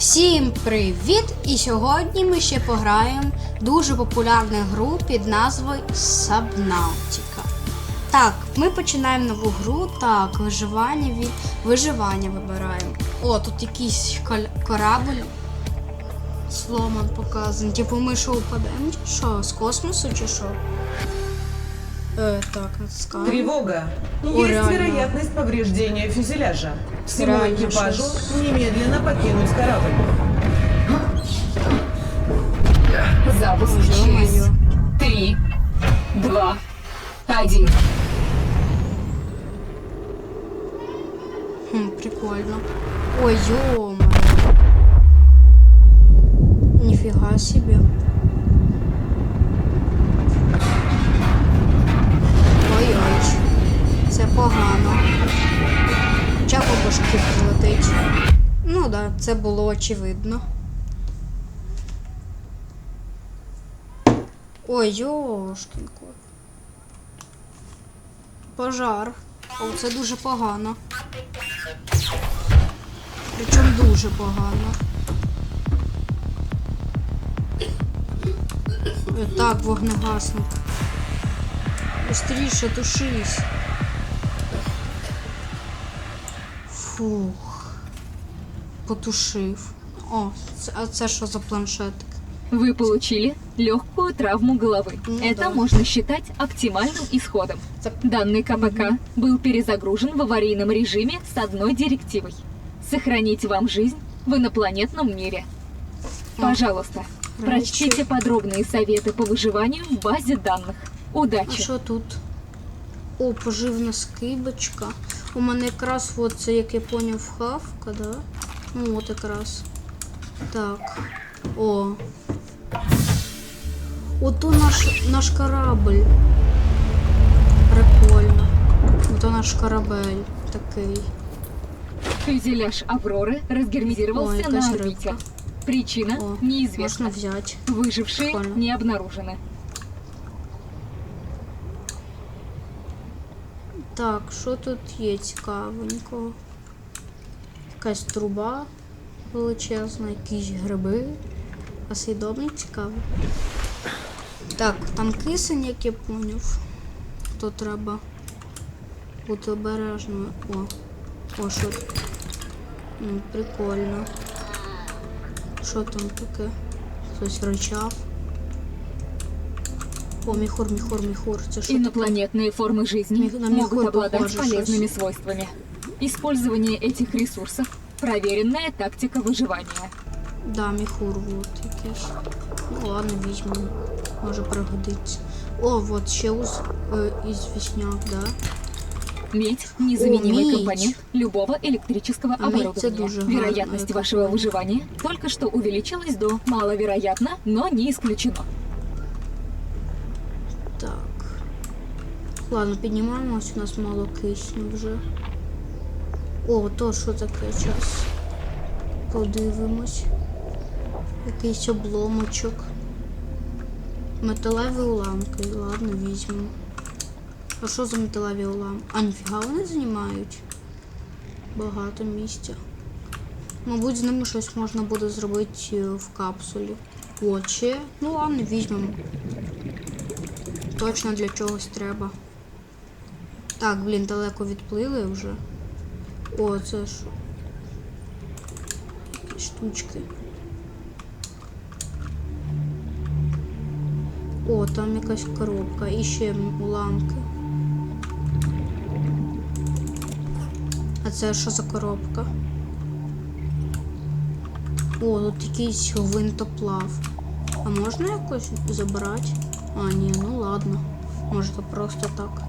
Всім привіт! І сьогодні ми ще пограємо дуже популярну гру під назвою Subnautica. Так, ми починаємо нову гру. Так, виживання від виживання вибираємо. О, тут якийсь корабль сломан показаний. Типу ми що упадемо? Що, з космосу чи що? Е, так, натискаємо. Тревога. О, Есть реально. вероятность повреждения фюзеляжа Всему Реально, экипажу щас. немедленно покинуть корабль. Запуск Ой, через ё-моё. три, два, один. Хм, прикольно. Ой, ё Нифига себе. Ой-ой. Це погано. Ча по башки прилетить. Ну да, це було очевидно. Ой, йошкін кот. Пожар. О, це дуже погано. Причому дуже погано. Так, вогнегасник. Быстріше тушись. Фух. Потушив. О, це, а це що за планшетик? Вы получили легкую травму головы. Ну Это да. можно считать оптимальным исходом. Данный КПК был перезагружен в аварийном режиме с одной директивой. Сохранить вам жизнь в инопланетном мире. Пожалуйста, прочтите подробные советы по выживанию в базе данных. А Удачи! що тут? О, поживна скибочка. У мене якраз от це, як я поняв, хавка, да? Ну от якраз. Так. О. Ото наш, наш корабль. Прикольно. Ото наш корабель такий. Фюзеляж Авроры разгерметизировался Ой, на какая орбите. рыбка. Причина О, неизвестна. можна взяти. Выжившие Прикольно. не обнаружены. Так, що тут є цікавенького? Якась труба величезна, якісь гриби. А свідомий цікавий. Так, там кисень, як я поняв. То треба бути обережною. О, о, що. Ну, прикольно. Що там таке? Хтось ричав. О, міхур, міхур, міхур. Це що таке? Инопланетные формы жизни Мех- на могут мехур обладать похоже полезными щось. свойствами. Использование этих ресурсов – проверенная тактика выживания. Да, міхур, вот яке ж. Ну ладно, візьмемо. Може пригодиться. О, вот ще уз е, із вісняк, да? Медь – незаменимый медь. компонент любого электрического А медь это оборудования. дуже гарно, Вероятность як вашего компонент. выживания только что увеличилась до маловероятно, но не исключено. Так. Ладно, піднімаємось, у нас мало кисню вже. О, то що таке час? Подивимось. Якийсь обломочок. Металеві уламки. Ладно, візьмемо. А що за металеві уламки? А ніфіга вони займають? Багато місця. Мабуть, з ними щось можна буде зробити е, в капсулі. О, ще. Ну ладно, візьмемо. Точно для чогось треба. Так, блін, далеко відплили вже. О, це ж. Штучки. О, там якась коробка. І ще уламки. А це що за коробка? О, тут якийсь гвинтоплав. А можна якось забрати? А, ні, ну ладно. Може то просто так.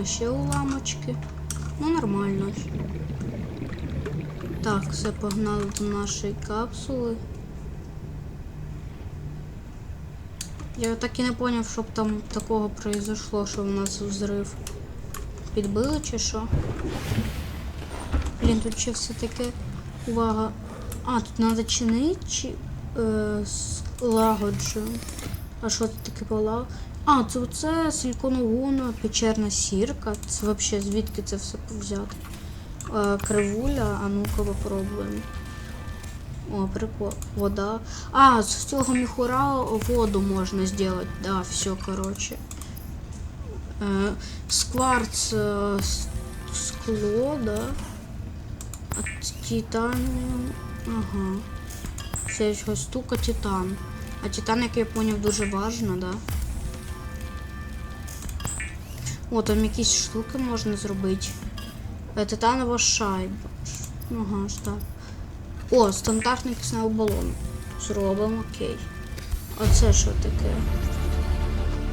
А ще уламочки. Ну нормально. Так, все погнали до нашої капсули. Я так і не поняв, щоб там такого произошло, що у нас взрив. Підбили чи що? Блін, тут ще все таке. Увага. А, тут треба чинити чи лагоджу. А що тут таке була? А, це оце силіконовуна, печерна сірка. Це взагалі звідки це все взяти? Е, кривуля, а ну-ка попробуємо. О, прикол. Вода. А, з цього міхура воду можна зробити. Да, все, короче. Е, скварц, е, скло, да. А титаніум. Ага. Це якась штука титан. А титан, як я поняв, дуже важно, да? О, там якісь штуки можна зробити. Е, Титанова шайба. Ага, ж так. О, стандартний кисневий балон. Зробимо, окей. А це що таке?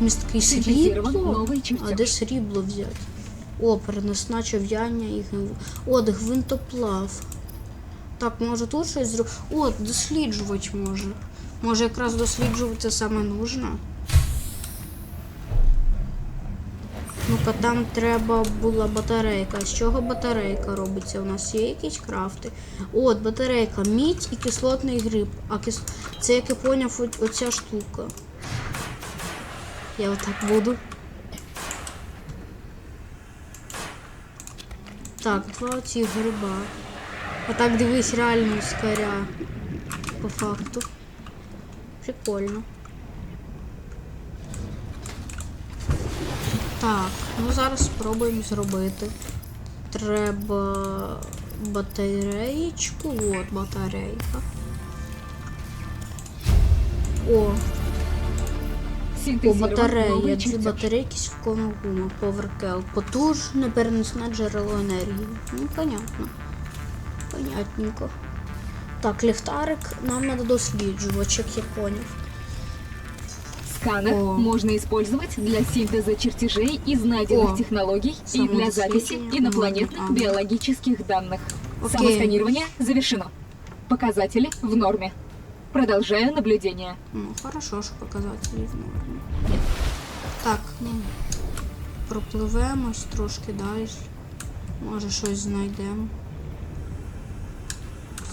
Містки срібло? А де срібло взяти? О, переносна чов'яння і гвин... О, де гвинтоплав. Так, може тут щось зробити? О, досліджувати може. Може якраз досліджувати саме нужно. Ну-ка, там треба була батарейка. З чого батарейка робиться? У нас є якісь крафти. От, батарейка, мідь і кислотний гриб. А кис... це, як я поняв, оця штука. Я отак буду. Так, два ці гриба. А так дивись, реально скоря. По факту. Прикольно. Так, ну зараз спробуємо зробити. Треба батареєчку. От батарейка. О, о, батарея. Дві батарейки з гума. Поверкел. Потужне переносне джерело енергії. Ну, понятно. Понятненько. Так, ліхтарик нам треба досліджувач, як я поняв. Сканер О. можно использовать для синтеза чертежей из найденных О. технологий и для записи Самодоследжение. инопланетных Ага. биологических данных. Окей. Самосканирование завершено. Показатели в норме. Продолжаю наблюдение. Ну, хорошо, що показателі в нормі. Так, ну. Пропливемось трошки далі. Може щось знайдемо.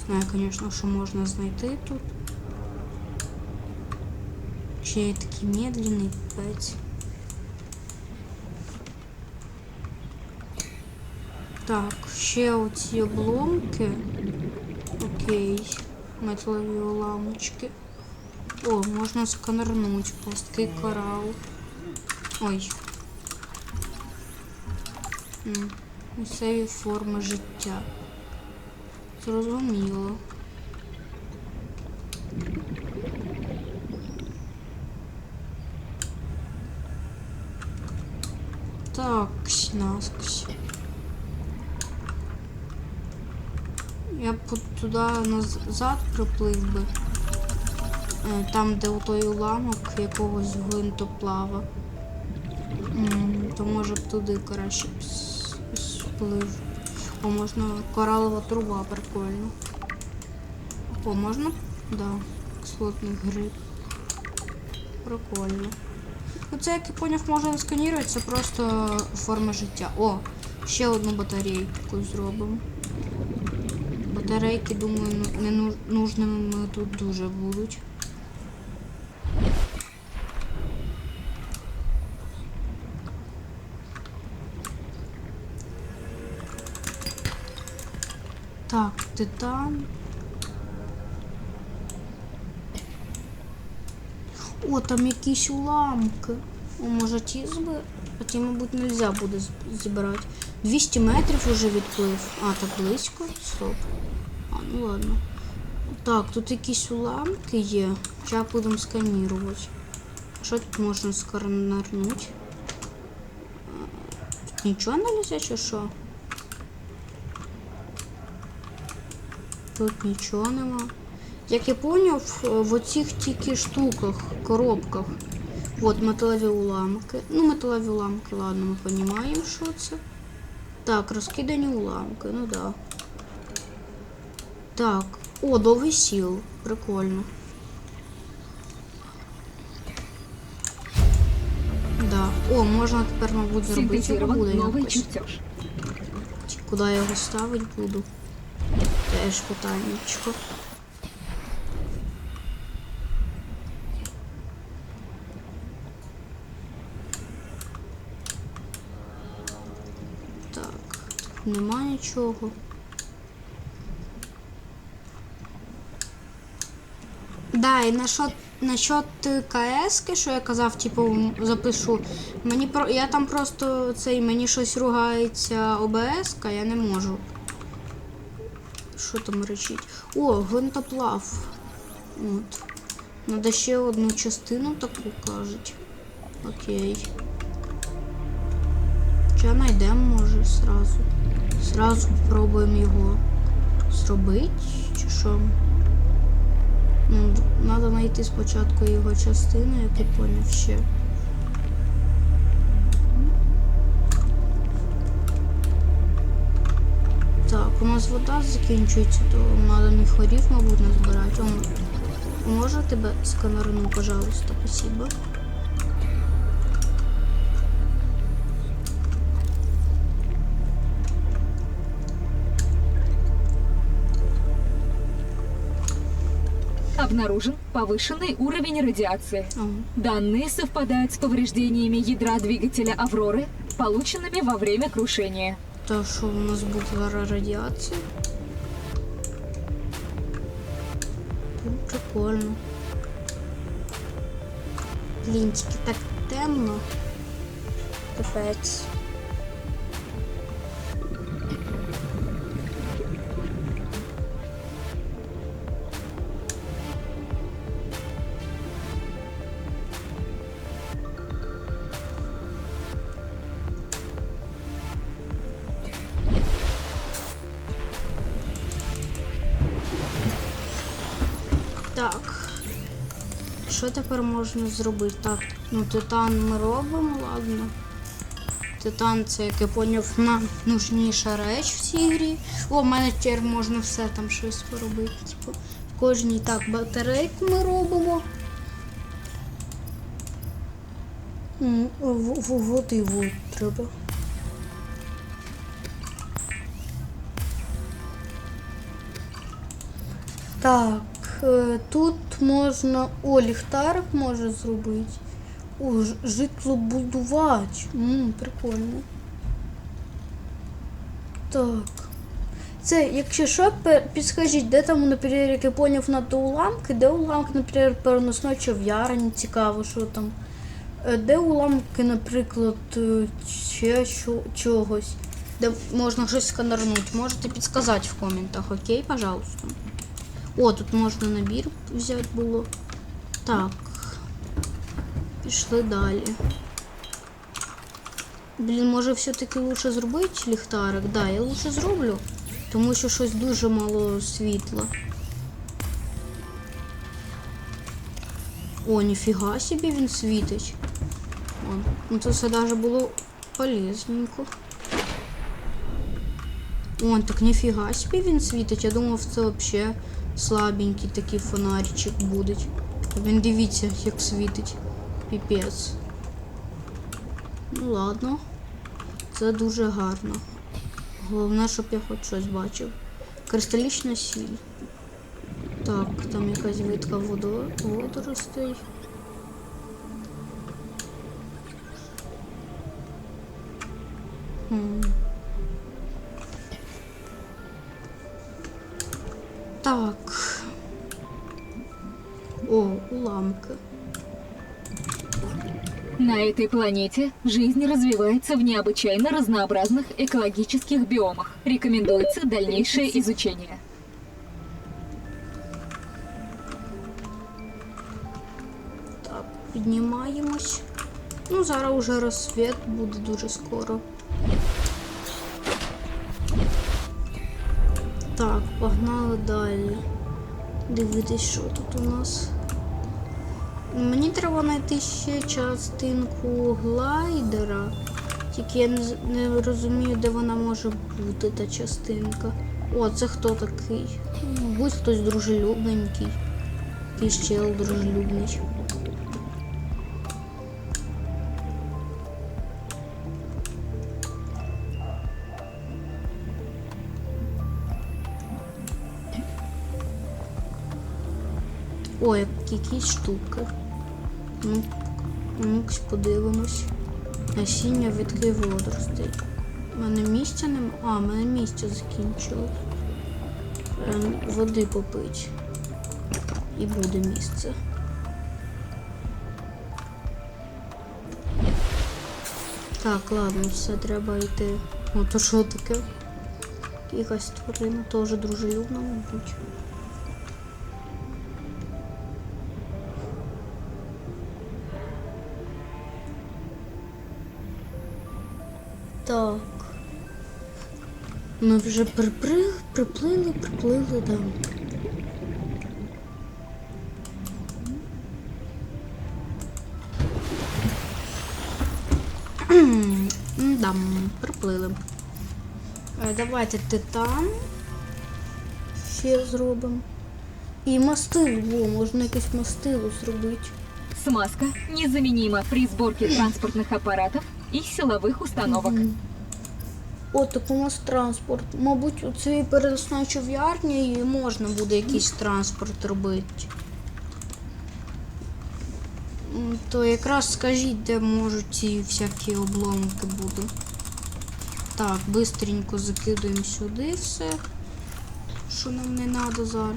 Знаю, звісно, що можна знайти тут. Ще я такий медленний пець. Так, ще оці обломки. Окей. Металеві уламочки. О, можна сканернуть пласткий корал. Ой. М, Місцеві форми життя. Зрозуміло. Так, наскось. Я б туди назад приплив би. Е, Там, де у той уламок якогось гвинтоплава. То може б туди краще сплив. О, можна коралова труба, прикольно. О, можна? Да. Кислотний гриб. Прикольно. Ну це, як я поняв, можна сканувати, це просто форма життя. О, ще одну батарейку зробимо. Батарейки, думаю, ну- не ну- нужними тут дуже будуть. Так, титан. О, там якісь уламки. О, може ті зби... А ті, мабуть, нельзя буде зібрати. 200 метрів уже відплив. А, так близько? Стоп. А, ну ладно. Так, тут якісь уламки є. Зараз будемо сканувати. Що тут можна сканернути? Тут нічого нельзя чи що? Тут нічого нема. Як я поняв, в оцих тільки штуках, коробках. От металеві уламки. Ну, металеві уламки, ладно, ми розуміємо, що це. Так, розкидані уламки, ну да. Так. О, довгий сіл. Прикольно. Да. О, можна тепер, мабуть, зробити буде якось. Куди я його ставити буду? Теж питаннячко. Так, нема нічого. Да, і насчет, насчет КС, що я казав, типу, запишу. Мені про я там просто цей мені щось ругається ОБС, я не можу. Що там речить? О, гвинтоплав. От. Надо ще одну частину таку кажуть. Окей. Чи знайдемо, може, сразу. Сразу спробуємо його зробити, чи що? Ну, треба знайти спочатку його частину, як я поняв ще. у нас вода закінчується, то треба міхорів, мабуть, назбирати. Он, може тебе сканерну, пожалуйста, спасибо. Обнаружен повышенный уровень радиации. Ага. Данные совпадают с повреждениями ядра двигателя «Авроры», полученными во время крушения. Та що у нас була радіація? Ну, Прикольно. Блін, так темно. Капець. Так. Що тепер можна зробити? Так, ну титан ми робимо, ладно. Титан це, як я поняв, нам нужніша реч в цій грі. О, в мене тепер можна все там щось поробити. Типу, в кожній так, батарейку ми робимо. М, в- в- вот треба. Так, тут можна. О, ліхтарик може зробити. О, житлобудувач. Ммм, прикольно. Так. Це, якщо що, підскажіть, де там, наприклад, як я поняв на то уламки, де уламки, наприклад, переносної чов'ярні, цікаво, що там. Е, Де уламки, наприклад, е, ще чогось, де можна щось сканернути. Можете підсказати в коментах, окей, пожалуйста. О, тут можна набір взяти було. Так. Пішли далі. Блін, може все-таки лучше зробити ліхтарик? Да, я лучше зроблю, тому що щось дуже мало світла. О, ніфіга собі він світить. О, ну це все даже було полезненько. О, так ніфіга собі він світить. Я думав, це взагалі слабенький такий фонаричок буде. Він дивіться, як світить. Піпець. Ну ладно. Це дуже гарно. Головне, щоб я хоч щось бачив. Кристалічна сіль. Так, там якась витка водо... водоростей. Хм. Так. О, уламки. На этой планете жизнь развивается в необычайно разнообразных экологических биомах. Рекомендуется дальнейшее изучение. Так, піднімаємось. Ну, зараз уже розсвіт буде дуже скоро. Так, погнали далі. Дивитись, що тут у нас. Мені треба знайти ще частинку глайдера. Тільки я не, розумію, де вона може бути, та частинка. О, це хто такий? Ну, Будь хтось дружелюбненький. Якийсь чел дружелюбний. О, як- якісь штуки. Ну, ну подивимось. Насіння відкрив водоростей. У мене місця нема. А, в мене місця закінчилось. Води попить. І буде місце. Так, ладно, все, треба йти. О, то що таке? Якась тварина теж дружелюбна, мабуть. Так. Ми вже припри... приплили, приплили, да. Да, приплили. Е, Давайте титан. Ще зробимо. І мастило, во, можна якесь мастило зробити. Смазка незаменима при сборке транспортных аппаратов и силовых установок. Мгм. О, так у нас транспорт. Мабуть, у цій переносній чов'ярні і можна буде якийсь транспорт робити. То якраз скажіть, де можуть ці всякі обломки бути. Так, бистренько закидуємо сюди все, що нам не треба зараз.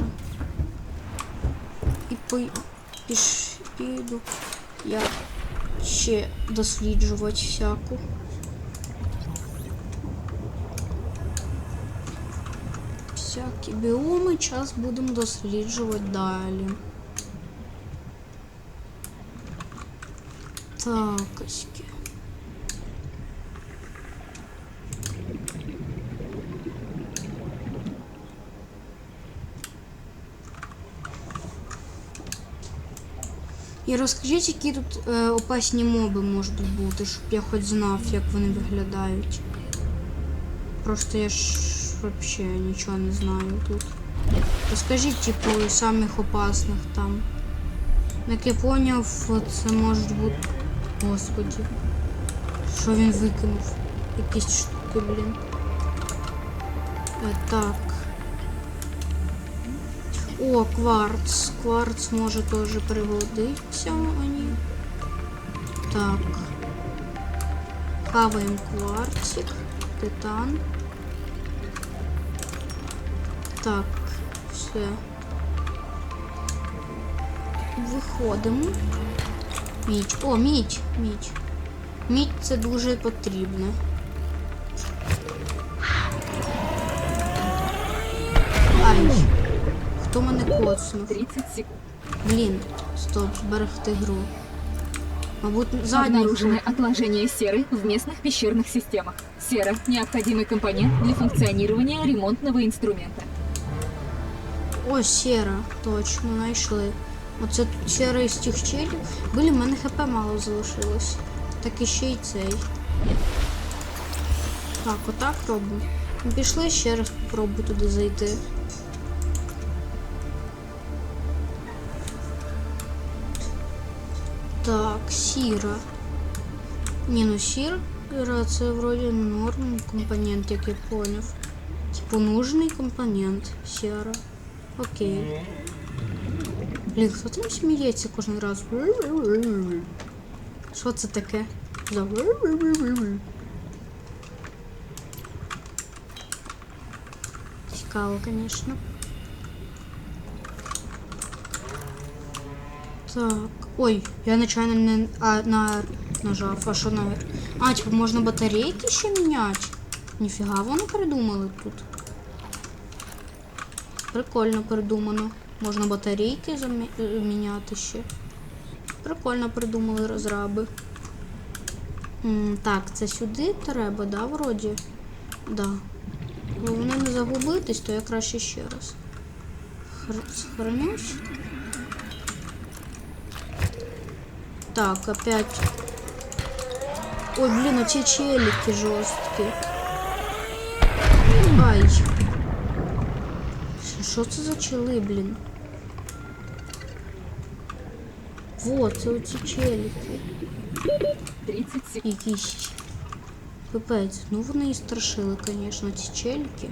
І по... піш... піду я ще досліджувати всяку. Всякі біоми час будемо досліджувати далі. Так, оськи. І розкажіть, які тут е, опасні моби можуть бути, щоб я хоч знав, як вони виглядають. Просто я ж взагалі нічого не знаю тут. Розкажіть, типу, самих опасних там. Як я поняв, це можуть бути. Господи. Що він викинув? Якісь штуки, блін. Е, так. О, кварц. Кварц може теж пригодитися мені. Так. Хаваємо кварцик. Титан. Так, все. Виходимо. Мідь. О, мідь, мідь. Мідь це дуже потрібно. коцнув? 30 секунд. Блін, стоп, зберегти гру. Мабуть, задній Обнаружены отложения серы в местных пещерных системах. Сера – необходимый компонент для функционирования ремонтного инструмента. О, сера, точно, знайшли. Оце тут сера із тих челів. Блін, в мене хп мало залишилось. Так і ще й цей. Так, отак робимо. Ну, Пішли ще раз попробуй туди зайти. сіра. Ні, ну сіра це вроді норм компонент, як я поняв. Типу нужний компонент сіра. Окей. Блін, хто там сміється кожен раз? Що це таке? За Цікаво, звісно. Так. Ой, я нечайно не а, на нажав. А що на? А, типу, можна батарейки ще міняти? Ніфіга вони придумали тут. Прикольно придумано. Можна батарейки замі- е, міняти ще. Прикольно придумали розраби. М, так, це сюди треба, да, вроді? Да. Головне не загубитись, то я краще ще раз. Хр- Так, опять. Ой, блин, эти челики жесткие. Ай. Що це за чели, блін? Вот, це оці челики. 30 секунд. Якісь. Капець. Ну вони і страшили, звісно, ці челики.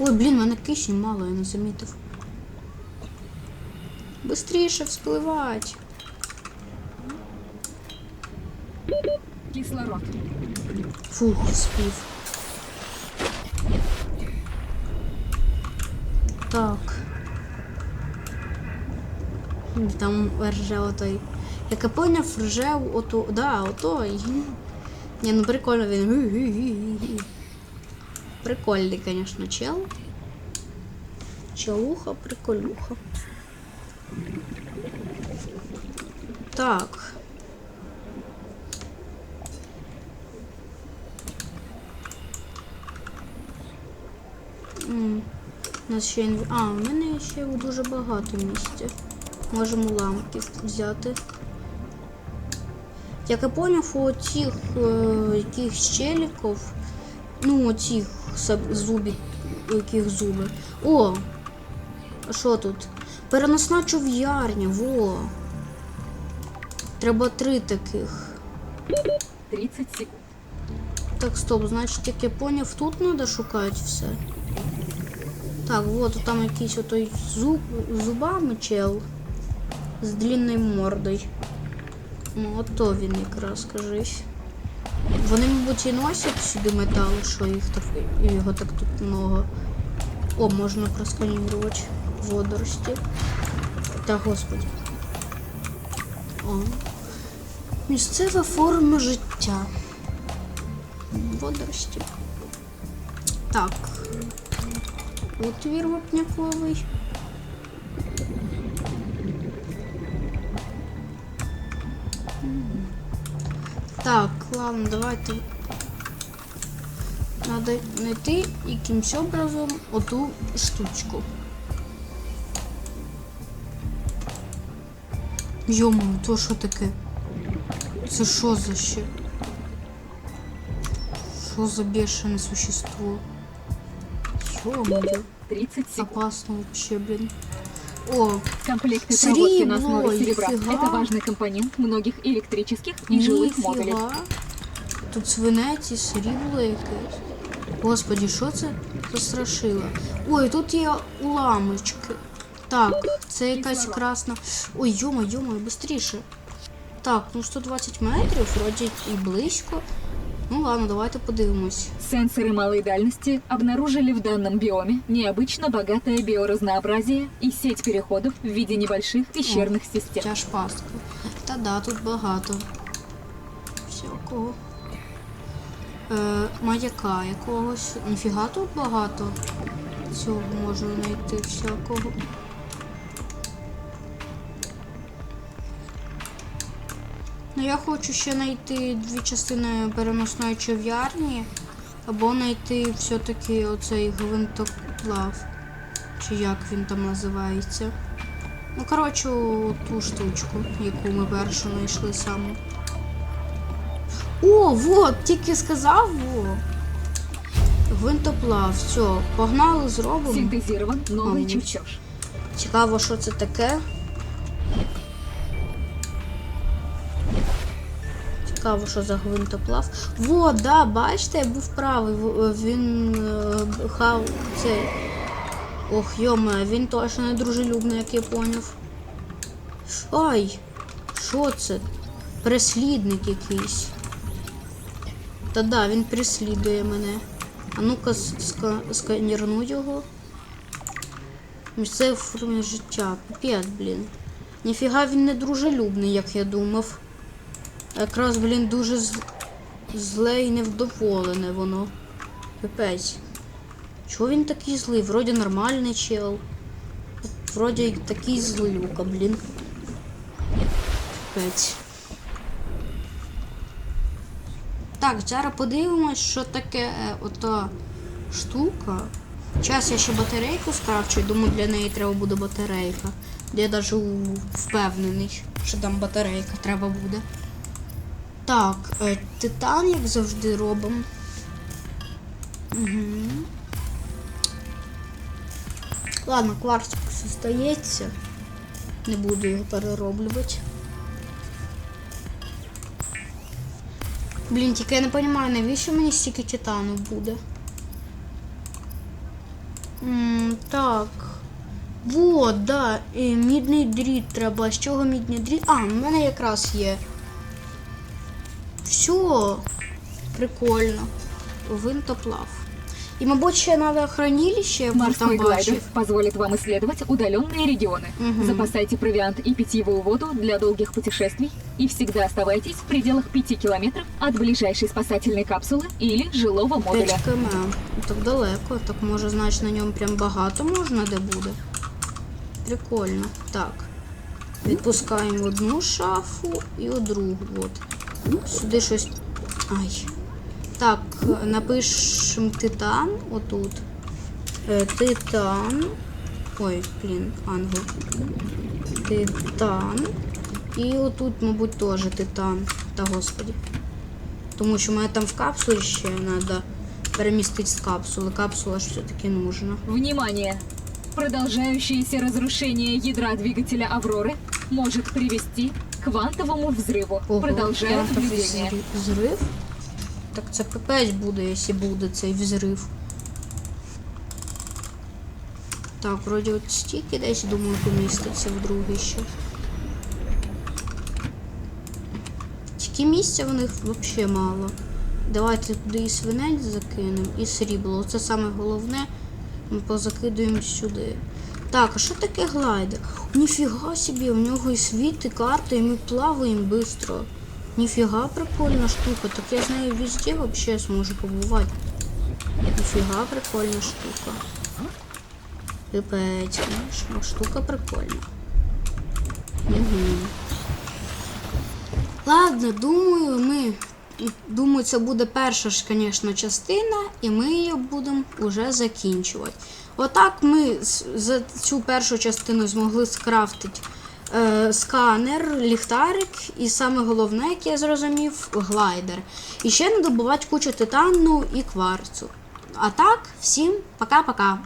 Ой, блін, в мене кисню мало, я не замітив. Быстріше вспливать. Кислород. Фух, спів. Так. Там рже отой. Як я поняв, рже ото. Да, отой. Ні, ну прикольно він. Прикольний, звісно, чел. Челуха, приколюха. Так. У нас ще інв... А, у мене ще дуже багато місця. Можемо ламки взяти. Як я поняв, у цих е, якихось челіків, ну, оцих саб- зубів, у яких зуби. О! А що тут? Переносна чов'ярня, во. Треба три таких. 30 секунд. Так, стоп, значить, як я поняв, тут треба шукати все. Так, вот там якийсь отой зуб, зубами чел з длинною мордою. Ну, ото він якраз, кажись. Вони, мабуть, і носять сюди метал, що їх так, його так тут много. О, можна просканірувати водорості. Та господи. О. Місцева форма життя. Водорості. Так. Отвір вапняковий. Так, ладно, давайте. Надо знайти якимсь образом оту штучку. Йому, то що таке? Це що за ще? Что за бешеное существо? Ё-моё, 30 секунд. опасно вообще, блин. О, Комплекты Сребло, проводки на основе серебра. нифига. Это важный компонент многих электрических и жилых модулей. ніфіга. Тут свинець і срібло якесь. Господи, що це за страшило? Ой, тут є уламочки. Так, це якась красна. Ой, йома, йома, быстріше. Так, ну 120 метрів, вроді і близько. Ну ладно, давайте подивимось. Сенсоры малой дальности обнаружили в данном биоме необычно богатое биоразнообразие и сеть переходов в виде небольших пещерных систем. Тяж пастка. Та да, тут багато. Всякого. Е, маяка якогось. Ніфіга тут багато. Цього можна знайти всякого. Ну я хочу ще знайти дві частини переносної чов'ярні. Або знайти все-таки оцей гвинтоплав. Чи як він там називається. Ну, коротше, ту штучку, яку ми першу знайшли саме. О, вот, тільки сказав, во. Гвинтоплав, все, погнали, зробимо. Синтезирован Ам. чертеж. Цікаво, що це таке. Цікаво, що за гвинтоплав. Во, да, бачите, я був правий. Він е, хав цей. Ох, йоме, він точно не дружелюбний, як я поняв. Ай! Що це? Переслідник якийсь. Та да, він переслідує мене. А ну-ка ска- сканірну його. Місцеве формі життя. Піпець, блін. Ніфіга він не дружелюбний, як я думав. Якраз, блін, дуже зле і невдоволене воно. Пипець. Чого він такий злий? Вроді нормальний чел. Вроді такий злилюка, блін. Пипець. Так, зараз подивимось, що таке е, ота штука. Час я ще батарейку скрафчу, думаю, для неї треба буде батарейка. Я навіть впевнений, що там батарейка треба буде. Так, е, титан, як завжди, робимо. Угу. Ладно, кварц зостається. Не буду його перероблювати. Блін, тільки я не розумію, навіщо мені стільки титану буде? М, так. Вот, да. І мідний дріт треба. З чого мідний дріт? А, в мене якраз є. Все. Прикольно. Винтоплав. І, мабуть, ще треба хранилище, я Морской там глайдер бачив. позволит вам исследовать удаленные регионы. Мгм. Запасайте провиант и питьевую воду для долгих путешествий и всегда оставайтесь в пределах 5 километров от ближайшей спасательной капсулы или жилого 5 модуля. км. Так далеко. Так може, значить, на ньому прям багато можна де буде. Прикольно. Так. Відпускаємо одну шафу і у другу. От. Сюди щось. Ай. Так, напишемо титан отут. Е, Титан. Ой, блін, ангел. Титан. І отут, мабуть, теж титан. Та господі. Тому що мене там в капсулі ще треба перемістити з капсули. Капсула ж все-таки нужна. Внимание! Продолжающееся разрушение ядра двигателя Авроры может привести квантовому взрыву. Продолжаю квантовий наблюдение. взрив- Взрив? Так це капець буде, якщо буде цей взрив. Так, вроді от стільки десь, думаю, поміститься в другий ще. Тільки місця в них взагалі мало. Давайте туди і свинець закинемо, і срібло. Це саме головне. Ми позакидуємо сюди. Так, а що таке глайдер? Ніфіга собі, у нього і світ, і карта, і ми плаваємо швидко. Ніфіга прикольна штука. Так я з нею везде вообще зможу побувати. Ніфіга прикольна штука. Пипець, конечно, штука прикольна. Угу. Ладно, думаю, ми. Думаю, це буде перша ж, звісно, частина, і ми її будемо вже закінчувати. Отак ми за цю першу частину змогли скрафтити е, сканер, ліхтарик, і саме головне, як я зрозумів, глайдер. І ще не добувати кучу титану і кварцу. А так, всім пока-пока.